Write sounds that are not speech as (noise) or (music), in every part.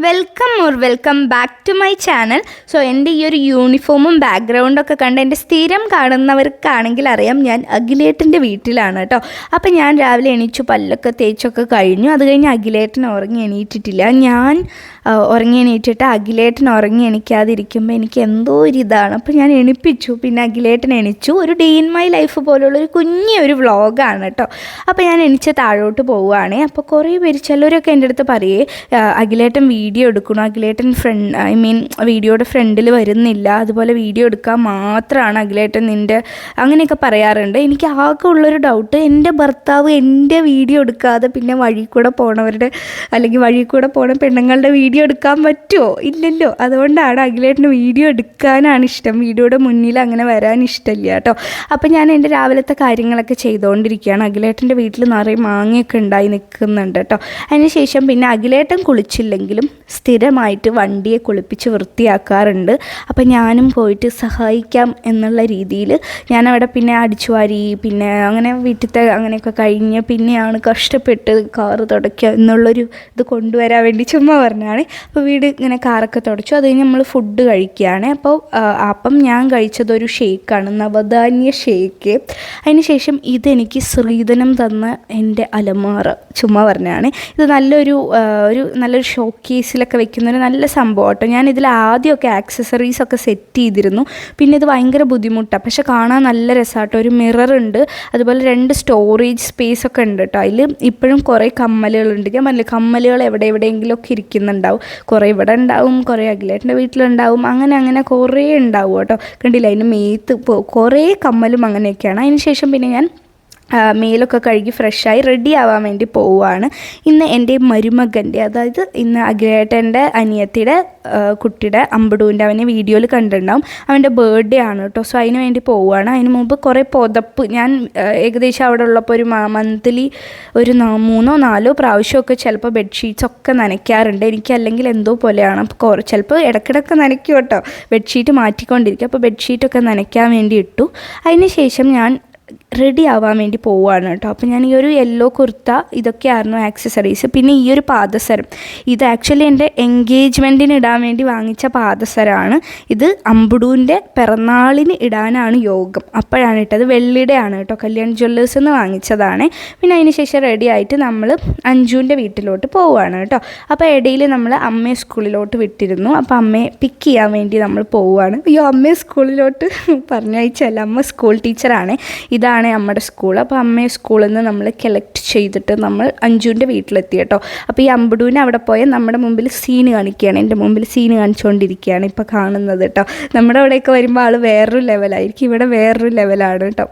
Welcome or welcome back to my channel so എന്റെ ഈ ഒരു യൂണിഫോമും ബാക്ക്ഗ്രൗണ്ടൊക്കെ കണ്ട് എന്റെ സ്ഥിരം കാണുന്നവർക്കാണെങ്കിൽ അറിയാം ഞാൻ അഖിലേട്ടന്റെ വീട്ടിലാണ് കേട്ടോ. അപ്പം ഞാൻ രാവിലെ എണീച്ചു പല്ലൊക്കെ തേച്ചൊക്കെ കഴിഞ്ഞു. അത് കഴിഞ്ഞ് അഖിലേട്ടൻ ഉറങ്ങി എണീറ്റിട്ടില്ല. ഞാൻ ഉറങ്ങി എണീറ്റിട്ട് അഖിലേട്ടൻ ഉറങ്ങി എണീക്കാതിരിക്കുമ്പോൾ എനിക്ക് എന്തോ ഒരു ഇതാണ്. അപ്പോൾ ഞാൻ എണിപ്പിച്ചു. പിന്നെ അഖിലേട്ടൻ എണിച്ചു. ഒരു ഡേ ഇൻ മൈ ലൈഫ് പോലുള്ള ഒരു കുഞ്ഞി ഒരു വ്ളോഗാണ് കേട്ടോ. അപ്പോൾ ഞാൻ എണിച്ച് താഴോട്ട് പോവുകയാണേ. അപ്പോൾ കുറേ പേര് ചിലരൊക്കെ എന്റെ അടുത്ത് പറയേ അഖിലേട്ടൻ വീഡിയോ എടുക്കണം. അഖിലേട്ടൻ ഫ്രണ്ട് ഐ മീൻ വീഡിയോയുടെ ഫ്രണ്ടിൽ വരുന്നില്ല. അതുപോലെ വീഡിയോ എടുക്കാൻ മാത്രമാണ് അഖിലേട്ടൻ നിന്റെ അങ്ങനെയൊക്കെ പറയാറുണ്ട്. എനിക്ക് ആകെ ഉള്ളൊരു ഡൗട്ട് എന്റെ ഭർത്താവ് എന്റെ വീഡിയോ എടുക്കാതെ പിന്നെ വഴി കൂടെ പോണവരുടെ അല്ലെങ്കിൽ വഴി കൂടെ പോണ പെണ്ണുങ്ങളുടെ വീഡിയോ എടുക്കാൻ പറ്റുമോ ഇല്ലല്ലോ. അതുകൊണ്ടാണ് അഖിലേട്ടന് വീഡിയോ എടുക്കാനാണ് ഇഷ്ടം. വീഡിയോയുടെ മുന്നിൽ അങ്ങനെ വരാൻ ഇഷ്ടമില്ല കേട്ടോ. അപ്പം ഞാൻ എന്റെ രാവിലത്തെ കാര്യങ്ങളൊക്കെ ചെയ്തുകൊണ്ടിരിക്കുകയാണ്. അഖിലേട്ടന്റെ വീട്ടിൽ നിറയെ മാങ്ങയൊക്കെ ഉണ്ടായി നിൽക്കുന്നുണ്ട് കേട്ടോ. അതിനുശേഷം പിന്നെ അഖിലേട്ടൻ കുളിച്ചില്ലെങ്കിലും സ്ഥിരമായിട്ട് വണ്ടിയെ കുളിപ്പിച്ച് വൃത്തിയാക്കാറുണ്ട്. അപ്പം ഞാനും പോയിട്ട് സഹായിക്കാം എന്നുള്ള രീതിയിൽ ഞാനവിടെ പിന്നെ അടിച്ചുവാരി പിന്നെ അങ്ങനെ വീട്ടിലത്തെ അങ്ങനെയൊക്കെ കഴിഞ്ഞ് പിന്നെയാണ് കഷ്ടപ്പെട്ട് കാറ് തുടയ്ക്കുക എന്നുള്ളൊരു ഇത് കൊണ്ടുവരാൻ വേണ്ടി ചുമ്മാ പറഞ്ഞാണ് അപ്പോൾ വീട് ഇങ്ങനെ കാറൊക്കെ തുടച്ചു. അത് കഴിഞ്ഞ് നമ്മൾ ഫുഡ് കഴിക്കുകയാണ്. അപ്പോൾ അപ്പം ഞാൻ കഴിച്ചതൊരു ഷേക്കാണ് നവധാന്യ ഷേക്ക്. അതിനുശേഷം ഇതെനിക്ക് ശ്രീധനം തന്ന എന്റെ അലമാറ ചുമ്മാ പറഞ്ഞാണ് ഇത് നല്ലൊരു ഒരു നല്ലൊരു ഷോ കേസിലൊക്കെ വെക്കുന്ന ഒരു നല്ല സംഭവം കേട്ടോ. ഞാൻ ഇതിൽ ആദ്യമൊക്കെ ആക്സസറീസ് ഒക്കെ സെറ്റ് ചെയ്തിരുന്നു. പിന്നെ ഇത് ഭയങ്കര ബുദ്ധിമുട്ടാണ് പക്ഷെ കാണാൻ നല്ല രസമാട്ടോ ഒരു മിറർ ഉണ്ട്. അതുപോലെ രണ്ട് സ്റ്റോറേജ് സ്പേസ് ഒക്കെ ഉണ്ട് കേട്ടോ. അതിൽ ഇപ്പോഴും കുറേ കമ്മലുകളുണ്ട്. ഞാൻ പറഞ്ഞില്ല കമ്മലുകൾ എവിടെ എവിടെയെങ്കിലുമൊക്കെ ഇരിക്കുന്നുണ്ടാവും. കുറേ ഇവിടെ ഉണ്ടാവും കുറേ അഖിലേട്ടന്റെ വീട്ടിലുണ്ടാവും. അങ്ങനെ അങ്ങനെ കുറേ ഉണ്ടാവും കേട്ടോ. കണ്ടില്ല അതിന് മേത്ത് കുറേ കമ്മലും അങ്ങനെയൊക്കെയാണ്. അതിന് ശേഷം പിന്നെ ഞാൻ മേലൊക്കെ കഴുകി ഫ്രഷായി റെഡി ആവാൻ വേണ്ടി പോവുകയാണ് ഇന്ന് എന്റെ മരുമകന്റെ അതായത് ഇന്ന് അഗ്രേട്ടന്റെ അനിയത്തിയുടെ കുട്ടിയുടെ അമ്പടൂന്റെ അവനെ വീഡിയോയിൽ കണ്ടിട്ടുണ്ടാവും. അവന്റെ ബർത്ത്ഡേ ആണ് കേട്ടോ സോ അതിന് വേണ്ടി പോവുകയാണ് അതിന് മുമ്പ് കുറേ പുതപ്പ് ഞാൻ ഏകദേശം അവിടെ ഉള്ളപ്പോൾ ഒരു മന്ത്ലി ഒരു മൂന്നോ നാലോ പ്രാവശ്യമൊക്കെ ചിലപ്പോൾ ബെഡ്ഷീറ്റ്സ് ഒക്കെ നനയ്ക്കാറുണ്ട്. എനിക്ക് അല്ലെങ്കിൽ എന്തോ പോലെയാണ്. അപ്പോൾ കുറേ ചിലപ്പോൾ ഇടയ്ക്കിടയ്ക്ക് നനയ്ക്കും കേട്ടോ ബെഡ്ഷീറ്റ് മാറ്റിക്കൊണ്ടിരിക്കും. അപ്പോൾ ബെഡ്ഷീറ്റൊക്കെ നനയ്ക്കാൻ വേണ്ടി ഇട്ടു. അതിന് ശേഷം ഞാൻ റെഡി ആവാൻ വേണ്ടി പോവുകയാണ് കേട്ടോ. അപ്പോൾ ഞാൻ ഈ ഒരു യെല്ലോ കുർത്ത ഇതൊക്കെയായിരുന്നു ആക്സസറീസ് പിന്നെ ഈ ഒരു പാദസരം. ഇത് ആക്ച്വലി എന്റെ എൻഗേജ്മെന്റിന് ഇടാൻ വേണ്ടി വാങ്ങിച്ച പാദസരമാണ്. ഇത് അമ്പുടൂന്റെ പിറന്നാളിന് ഇടാനാണ് യോഗം. അപ്പോഴാണ് ഇട്ടത്. വെള്ളിയുടെയാണ് കേട്ടോ. കല്യാൺ ജ്വല്ലേഴ്സ് എന്ന് വാങ്ങിച്ചതാണ്. പിന്നെ അതിന് ശേഷം റെഡി ആയിട്ട് നമ്മൾ അഞ്ജുവിന്റെ വീട്ടിലോട്ട് പോവുകയാണ് കേട്ടോ. അപ്പോൾ ഇടയിൽ നമ്മൾ അമ്മയെ സ്കൂളിലോട്ട് വിട്ടിരുന്നു. അപ്പോൾ അമ്മയെ പിക്ക് ചെയ്യാൻ വേണ്ടി നമ്മൾ പോവുകയാണ്. അയ്യോ അമ്മയെ സ്കൂളിലോട്ട് (laughs) പറഞ്ഞയച്ചല്ല. അമ്മ സ്കൂൾ ടീച്ചറാണ് ഇതാണ് നമ്മുടെ സ്കൂൾ അപ്പോൾ അമ്മയെ സ്കൂളിൽ നിന്ന് നമ്മൾ കളക്ട് ചെയ്തിട്ട് നമ്മൾ അഞ്ജുവിന്റെ വീട്ടിലെത്തി കേട്ടോ. അപ്പോൾ ഈ അമ്പടുവിനെ അവിടെ പോയാൽ നമ്മുടെ മുമ്പിൽ സീന് കാണിക്കുകയാണ്. എന്റെ മുമ്പിൽ സീന് കാണിച്ചുകൊണ്ടിരിക്കുകയാണ് ഇപ്പോൾ കാണുന്നത് കേട്ടോ. നമ്മുടെ അവിടെയൊക്കെ വരുമ്പോൾ ആൾ വേറൊരു ലെവലായിരിക്കും ഇവിടെ വേറൊരു ലെവലാണ് കേട്ടോ.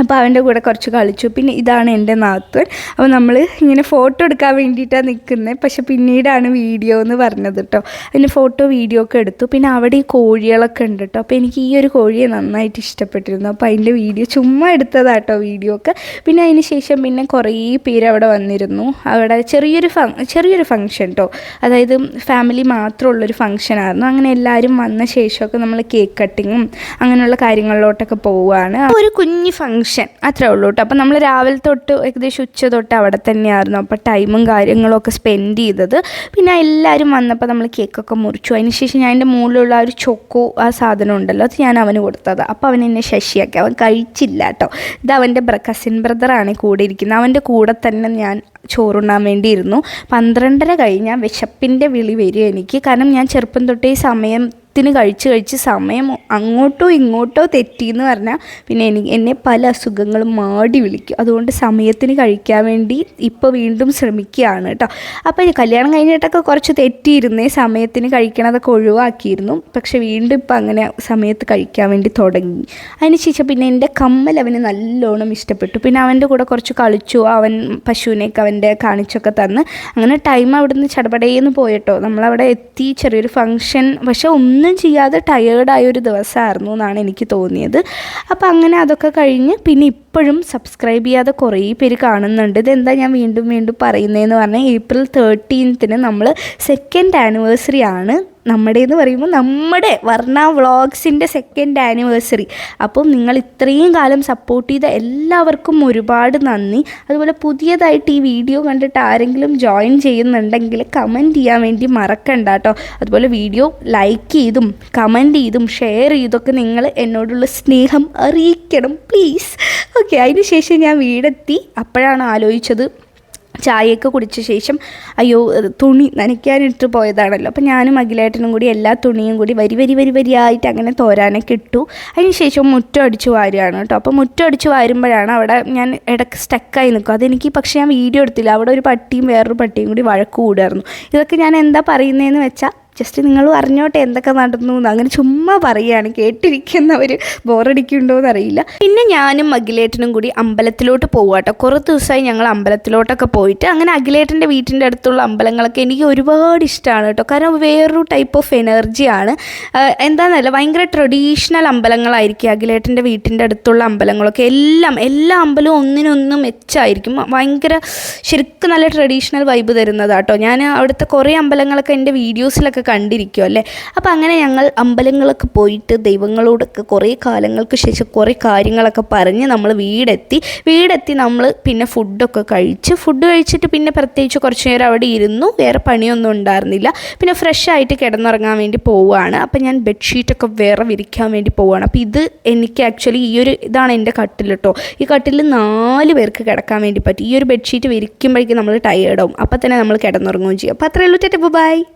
അപ്പോൾ അവന്റെ കൂടെ കുറച്ച് കളിച്ചു. പിന്നെ ഇതാണ് എന്റെ നാത്തൂൻ അപ്പോൾ നമ്മൾ ഇങ്ങനെ ഫോട്ടോ എടുക്കാൻ വേണ്ടിയിട്ടാണ് നിൽക്കുന്നത്. പക്ഷെ പിന്നീടാണ് വീഡിയോ എന്ന് പറഞ്ഞത് കേട്ടോ. അതിന് ഫോട്ടോ വീഡിയോ ഒക്കെ എടുത്തു. പിന്നെ അവിടെ ഈ കോഴികളൊക്കെ ഉണ്ട് കേട്ടോ. അപ്പോൾ എനിക്ക് ഈ ഒരു കോഴിയെ നന്നായിട്ട് ഇഷ്ടപ്പെട്ടിരുന്നു. അപ്പോൾ അതിന്റെ വീഡിയോ ചുമ്മാ എടുത്തതാട്ടോ വീഡിയോ ഒക്കെ. പിന്നെ അതിന് ശേഷം പിന്നെ കുറേ പേര് അവിടെ വന്നിരുന്നു. അവിടെ ചെറിയൊരു ഫങ് ചെറിയൊരു ഫങ്ഷൻ കേട്ടോ. അതായത് ഫാമിലി മാത്രമുള്ളൊരു ഫങ്ഷനായിരുന്നു അങ്ങനെ എല്ലാവരും വന്ന ശേഷമൊക്കെ നമ്മൾ കേക്ക് കട്ടിങ്ങും അങ്ങനെയുള്ള കാര്യങ്ങളിലോട്ടൊക്കെ പോവുകയാണ്. ഒരു കുഞ്ഞ് ഫങ്ഷൻ അത്രേ ഉള്ളൂ കേട്ടോ. അപ്പോൾ നമ്മൾ രാവിലെ തൊട്ട് ഏകദേശം ഉച്ച തൊട്ട് അവിടെ തന്നെയായിരുന്നു. അപ്പോൾ ടൈമും കാര്യങ്ങളും ഒക്കെ സ്പെൻഡ് ചെയ്തത്. പിന്നെ എല്ലാവരും വന്നപ്പോൾ നമ്മൾ കേക്കൊക്കെ മുറിച്ചു. അതിന് ശേഷം ഞാൻ എന്റെ മുകളിലുള്ള ആ ഒരു ചൊക്കോ ആ സാധനം ഉണ്ടല്ലോ അത് ഞാൻ അവന് കൊടുത്തത്. അപ്പോൾ അവൻ എന്നെ ശശിയാക്കി. അവൻ കഴിച്ചില്ല കേട്ടോ. ഇത് അവന്റെ കസിൻ ബ്രദറാണ് കൂടെ ഇരിക്കുന്നത്. അവന്റെ കൂടെ തന്നെ ഞാൻ ചോറുണ്ണാൻ വേണ്ടിയിരുന്നു പന്ത്രണ്ടര കഴിഞ്ഞാൽ വിശപ്പിന്റെ വിളി വരും എനിക്ക്. കാരണം ഞാൻ ചെറുപ്പം തൊട്ടേ ഈ സമയത്തിന് കഴിച്ച് കഴിച്ച് സമയം അങ്ങോട്ടോ ഇങ്ങോട്ടോ തെറ്റി എന്ന് പറഞ്ഞാൽ പിന്നെ എനിക്ക് എന്നെ പല അസുഖങ്ങളും മാടി വിളിക്കും. അതുകൊണ്ട് സമയത്തിന് കഴിക്കാൻ വേണ്ടി ഇപ്പോൾ വീണ്ടും ശ്രമിക്കുകയാണ് കേട്ടോ. അപ്പോൾ കല്യാണം കഴിഞ്ഞിട്ടൊക്കെ കുറച്ച് തെറ്റിയിരുന്നേ സമയത്തിന് കഴിക്കണതൊക്കെ ഒഴിവാക്കിയിരുന്നു. പക്ഷെ വീണ്ടും ഇപ്പം അങ്ങനെ സമയത്ത് കഴിക്കാൻ വേണ്ടി തുടങ്ങി. അതിനുശേഷം പിന്നെ എന്റെ കമ്മൽ അവന് നല്ലോണം ഇഷ്ടപ്പെട്ടു. പിന്നെ അവന്റെ കൂടെ കുറച്ച് കളിച്ചു അവൻ പശുവിനെയൊക്കെ അവന്റെ കാണിച്ചൊക്കെ തന്ന്. അങ്ങനെ ടൈം അവിടുന്ന് ചടപടേന്ന് പോയിട്ടോ നമ്മളവിടെ എത്തി ചെറിയൊരു ഫങ്ഷൻ പക്ഷെ ഒന്നും ചെയ്യാതെ ടയേർഡായ ഒരു ദിവസമായിരുന്നു എന്നാണ് എനിക്ക് തോന്നിയത്. അപ്പോൾ അങ്ങനെ അതൊക്കെ കഴിഞ്ഞ് പിന്നെ ഇപ്പോഴും സബ്സ്ക്രൈബ് ചെയ്യാതെ കുറേ പേര് കാണുന്നുണ്ട്. ഇതെന്താ ഞാൻ വീണ്ടും വീണ്ടും പറയുന്നതെന്ന് പറഞ്ഞാൽ ഏപ്രിൽ തേർട്ടീൻത്തിന് നമ്മൾ സെക്കൻഡ് ആനിവേഴ്സറി ആണ്. നമ്മുടെ എന്ന് പറയുമ്പോൾ നമ്മുടെ വർണ വ്ളോഗ്സിന്റെ സെക്കൻഡ് ആനിവേഴ്സറി അപ്പം നിങ്ങൾ ഇത്രയും കാലം സപ്പോർട്ട് ചെയ്ത എല്ലാവർക്കും ഒരുപാട് നന്ദി. അതുപോലെ പുതിയതായിട്ട് ഈ വീഡിയോ കണ്ടിട്ട് ആരെങ്കിലും ജോയിൻ ചെയ്യുന്നുണ്ടെങ്കിൽ കമന്റ് ചെയ്യാൻ വേണ്ടി മറക്കണ്ട കേട്ടോ അതുപോലെ വീഡിയോ ലൈക്ക് ചെയ്തും കമന്റ് ചെയ്തും ഷെയർ ചെയ്തൊക്കെ നിങ്ങൾ എന്നോടുള്ള സ്നേഹം അറിയിക്കണം പ്ലീസ് ഓക്കെ അതിന് ശേഷം ഞാൻ വീടെത്തി. അപ്പോഴാണ് ആലോചിച്ചത് ചായയൊക്കെ കുടിച്ച ശേഷം അയ്യോ തുണി നനയ്ക്കാനിട്ട് പോയതാണല്ലോ. അപ്പോൾ ഞാനും അഖിലേട്ടനും കൂടി എല്ലാ തുണിയും കൂടി വരി വരി വരി വരിയായിട്ട് അങ്ങനെ തോരാനൊക്കെ ഇട്ടു. അതിന് ശേഷം മുറ്റം അടിച്ച് വാരുകയാണ് കേട്ടോ. അപ്പോൾ മുറ്റം അടിച്ച് വാരുമ്പോഴാണ് അവിടെ ഞാൻ ഇടയ്ക്ക് സ്റ്റക്കായി നിൽക്കും അതെനിക്ക് പക്ഷേ ഞാൻ വീഡിയോ എടുത്തില്ല. അവിടെ ഒരു പട്ടിയും വേറൊരു പട്ടിയും കൂടി വഴക്ക് കൂടുമായിരുന്നു. ഇതൊക്കെ ഞാൻ എന്താ പറയുന്നതെന്ന് വെച്ചാൽ ജസ്റ്റ് നിങ്ങൾ അറിഞ്ഞോട്ടെ എന്തൊക്കെ നടന്നു എന്ന്. അങ്ങനെ ചുമ്മാ പറയുകയാണ് കേട്ടിരിക്കുന്നവർ ബോറടിക്കുന്നുണ്ടോ എന്നറിയില്ല പിന്നെ ഞാനും അഖിലേട്ടനും കൂടി അമ്പലത്തിലോട്ട് പോവാട്ടോ. കുറച്ച് ദിവസമായി ഞങ്ങൾ അമ്പലത്തിലോട്ടൊക്കെ പോയിട്ട് അങ്ങനെ അഖിലേട്ടന്റെ വീട്ടിന്റെ അടുത്തുള്ള അമ്പലങ്ങളൊക്കെ എനിക്ക് ഒരുപാട് ഇഷ്ടമാണ് കേട്ടോ. കാരണം വേറൊരു ടൈപ്പ് ഓഫ് എനർജിയാണ് എന്താണെന്നല്ല ഭയങ്കര ട്രഡീഷണൽ അമ്പലങ്ങളായിരിക്കും അഖിലേട്ടന്റെ വീട്ടിന്റെ അടുത്തുള്ള അമ്പലങ്ങളൊക്കെ. എല്ലാം എല്ലാ അമ്പലവും ഒന്നിനൊന്നും മെച്ചമായിരിക്കും ഭയങ്കര ശരിക്കും നല്ല ട്രഡീഷണൽ വൈബ് തരുന്നതാട്ടോ. ഞാൻ അവിടുത്തെ കുറേ അമ്പലങ്ങളൊക്കെ എന്റെ വീഡിയോസിലൊക്കെ കണ്ടിരിക്കും അല്ലേ? അപ്പോൾ അങ്ങനെ ഞങ്ങൾ അമ്പലങ്ങളൊക്കെ പോയിട്ട് ദൈവങ്ങളോടൊക്കെ കുറേ കാലങ്ങൾക്ക് ശേഷം കുറേ കാര്യങ്ങളൊക്കെ പറഞ്ഞ് നമ്മൾ വീടെത്തി. വീടെത്തി നമ്മൾ പിന്നെ ഫുഡൊക്കെ കഴിച്ച്. ഫുഡ് കഴിച്ചിട്ട് പിന്നെ പ്രത്യേകിച്ച് കുറച്ച് നേരം അവിടെ ഇരുന്നു. വേറെ പണിയൊന്നും ഉണ്ടായിരുന്നില്ല. പിന്നെ ഫ്രഷ് ആയിട്ട് കിടന്നുറങ്ങാൻ വേണ്ടി പോവുകയാണ്. അപ്പം ഞാൻ ബെഡ്ഷീറ്റൊക്കെ വേറെ വിരിക്കാൻ വേണ്ടി പോവുകയാണ്. അപ്പോൾ ഇത് എനിക്ക് ആക്ച്വലി ഈ ഒരു ഇതാണ് എന്റെ കട്ടിൽ കേട്ടോ ഈ കട്ടിൽ നാല് പേർക്ക് കിടക്കാൻ വേണ്ടി പറ്റും. ഈ ഒരു ബെഡ്ഷീറ്റ് വിരിക്കുമ്പോഴേക്കും നമ്മൾ ടയേർഡാവും അപ്പം തന്നെ നമ്മൾ കിടന്നുറങ്ങുകയും ചെയ്യും. അപ്പോൾ അത്രയേ ഉള്ളൂ. ചേട്ടാ ബൈ.